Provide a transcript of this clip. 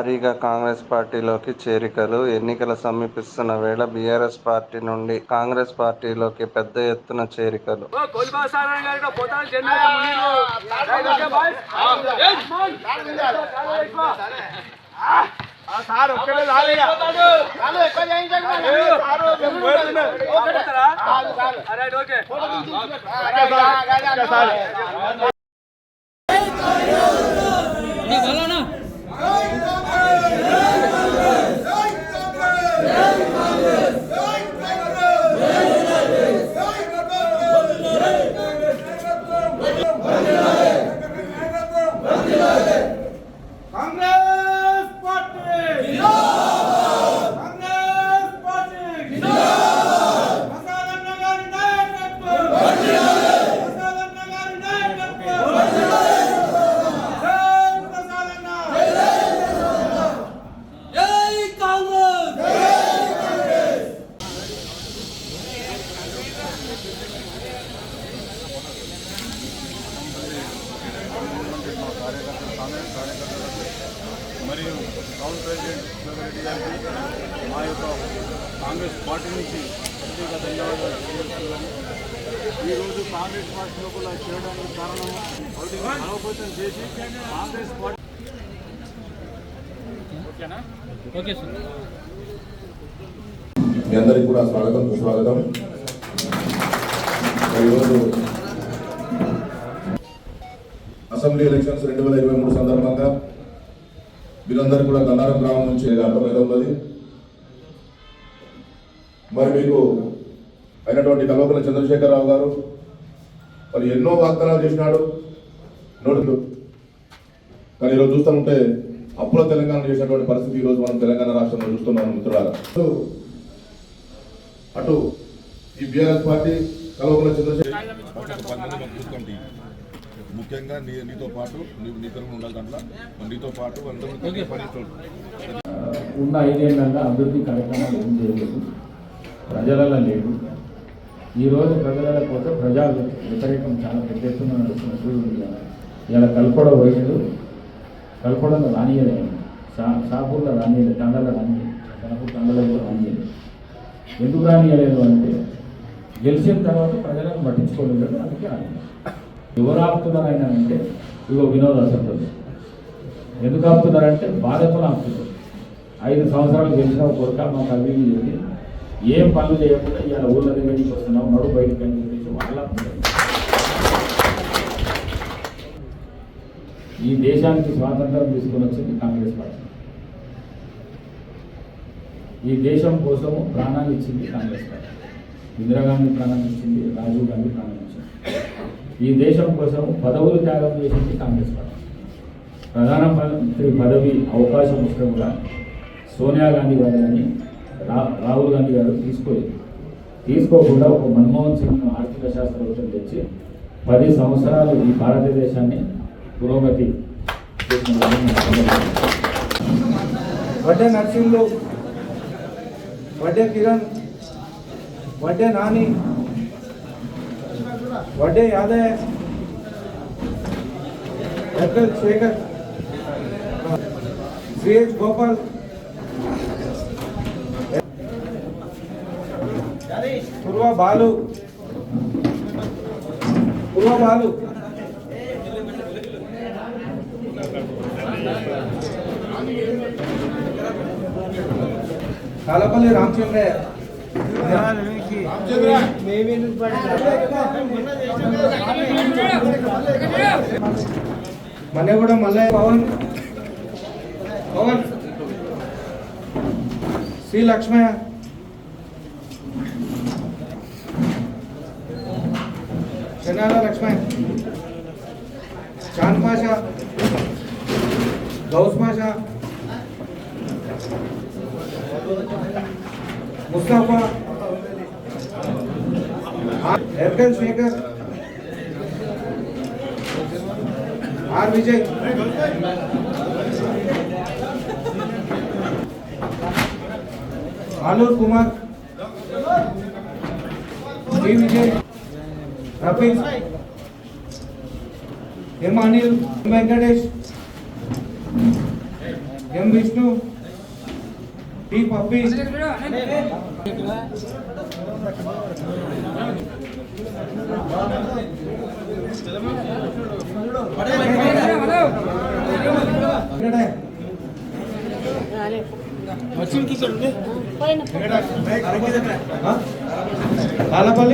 భారీగా కాంగ్రెస్ పార్టీలోకి చేరికలు ఎన్నికల సమీపిస్తున్న వేళ బీఆర్ఎస్ పార్టీ నుండి కాంగ్రెస్ పార్టీలోకి పెద్ద ఎత్తున చేరికలు. సార్ ఒక్కడే రాలేదా కాంగ్రెస్ పార్టీ కాంగ్రెస్ పార్టీ ప్రసాదన్న గారి నాయకత్వం ప్రసాదన్న గారి నాయకత్వం జై ప్రసాదన్న జై కాంగ్రెస్ మరియు టౌన్ ప్రెసిడెంట్ రెడ్డి గారికి మా యొక్క కాంగ్రెస్ పార్టీ నుంచి ప్రత్యేక ధన్యవాదాలు తెలియజేస్తున్నాను. ఈరోజు కాంగ్రెస్ పార్టీ లోపల చేయడానికి కారణం బలోపేతం చేసి కాంగ్రెస్ పార్టీ ఓకేనా? Okay sir. మీ అందరికీ కూడా స్వాగతం సుస్వాగతం. ఈరోజు అసెంబ్లీ ఎలక్షన్స్ రెండు వేల ఇరవై మూడు సందర్భంగా మీరందరూ కూడా గన్నారం గ్రామం నుంచి అర్థమైతే ఉన్నది మరి మీకు అయినటువంటి కల్వకుల చంద్రశేఖరరావు గారు మరి ఎన్నో వాగ్దానాలు చేసినాడు. నోటు కానీ ఈరోజు చూస్తుంటే అప్పుల తెలంగాణ చేసినటువంటి పరిస్థితి ఈరోజు మనం తెలంగాణ రాష్ట్రంలో చూస్తున్నాం మిత్రులారా. అటు ఈ బీఆర్ఎస్ పార్టీ కల్వకుల చంద్రశేఖర్ ముఖ్యంగా నీ నీతో పాటు నీవు నీ తరఫున ఉండాలి దాంట్లో. నీతో పాటు ఉన్న ఐదేళ్ళలో అభివృద్ధి కార్యక్రమాలు ఏం చేయలేదు ప్రజలలో లేదు ఈరోజు ప్రజల కోసం ప్రజా వ్యతిరేకం చాలా పెద్ద ఎత్తున నడుస్తున్నట్టు ఇలా కల్పడ వయసులు కల్పడంలో రానియలేదు షా షాపూర్లో రానియలేదు తండలో రానియలేదు షాపూర్ తండలో కూడా రానియలేదు ఎందుకు రానియలేదు అంటే గెలిచిన తర్వాత ప్రజలను పట్టించుకోలేదు అందుకే రానియలేదు ఎవరు ఆపుతున్నారు ఆయన అంటే ఇగో వినోద్ అసలు ఎందుకు ఆపుతున్నారంటే బాధ్యతలు ఆపుతున్నారు. ఐదు సంవత్సరాలు గెలిచిన కొరక మాకు అవి చెప్పి ఏం పనులు చేయకుండా ఇలా ఊళ్ళ దగ్గరికి వస్తున్నాం నడు బయటకు అని చెప్పేసి వాళ్ళ ఈ దేశానికి స్వాతంత్రం తీసుకొని వచ్చింది కాంగ్రెస్ పార్టీ. ఈ దేశం కోసం ప్రాణాలు ఇచ్చింది కాంగ్రెస్ పార్టీ. ఇందిరాగాంధీ ప్రాణం ఇచ్చింది రాజీవ్ గాంధీ ప్రాణం ఇచ్చింది. ఈ దేశం కోసం పదవులు త్యాగం చేసింది కాంగ్రెస్ పార్టీ. ప్రధానమంత్రి పదవి అవకాశం వస్తే కూడా సోనియా గాంధీ గారు కానీ రా రాహుల్ గాంధీ గారు తీసుకోలేదు. తీసుకోకుండా ఒక మన్మోహన్ సింగ్ ఆర్థిక శాస్త్రవేత్తలు తెచ్చి పది సంవత్సరాలు ఈ భారతదేశాన్ని పురోగతి వడ్డే నర్సింగ్లు వడ్డే కిరణ్ వడ్డే నాని వడ్డే యాదయ్య ఎక్కల్ శేఖర్ సిహెచ్ గోపాల్ పూర్వ బాలు పూర్వ బాలు కాలపల్లి రామచంద్రయ్య మనే కూడా Mallayya Pawan Pawan C Lakshmaiah చెన్నాల Lakshmaiah Chand Pasha Ghouse Pasha Mustafa ఎర్గన్ Shekar R Vijay Alur Kumar D Vijay Rafiq M Anil Venkatesh M Vishnu T Pappi Alapalli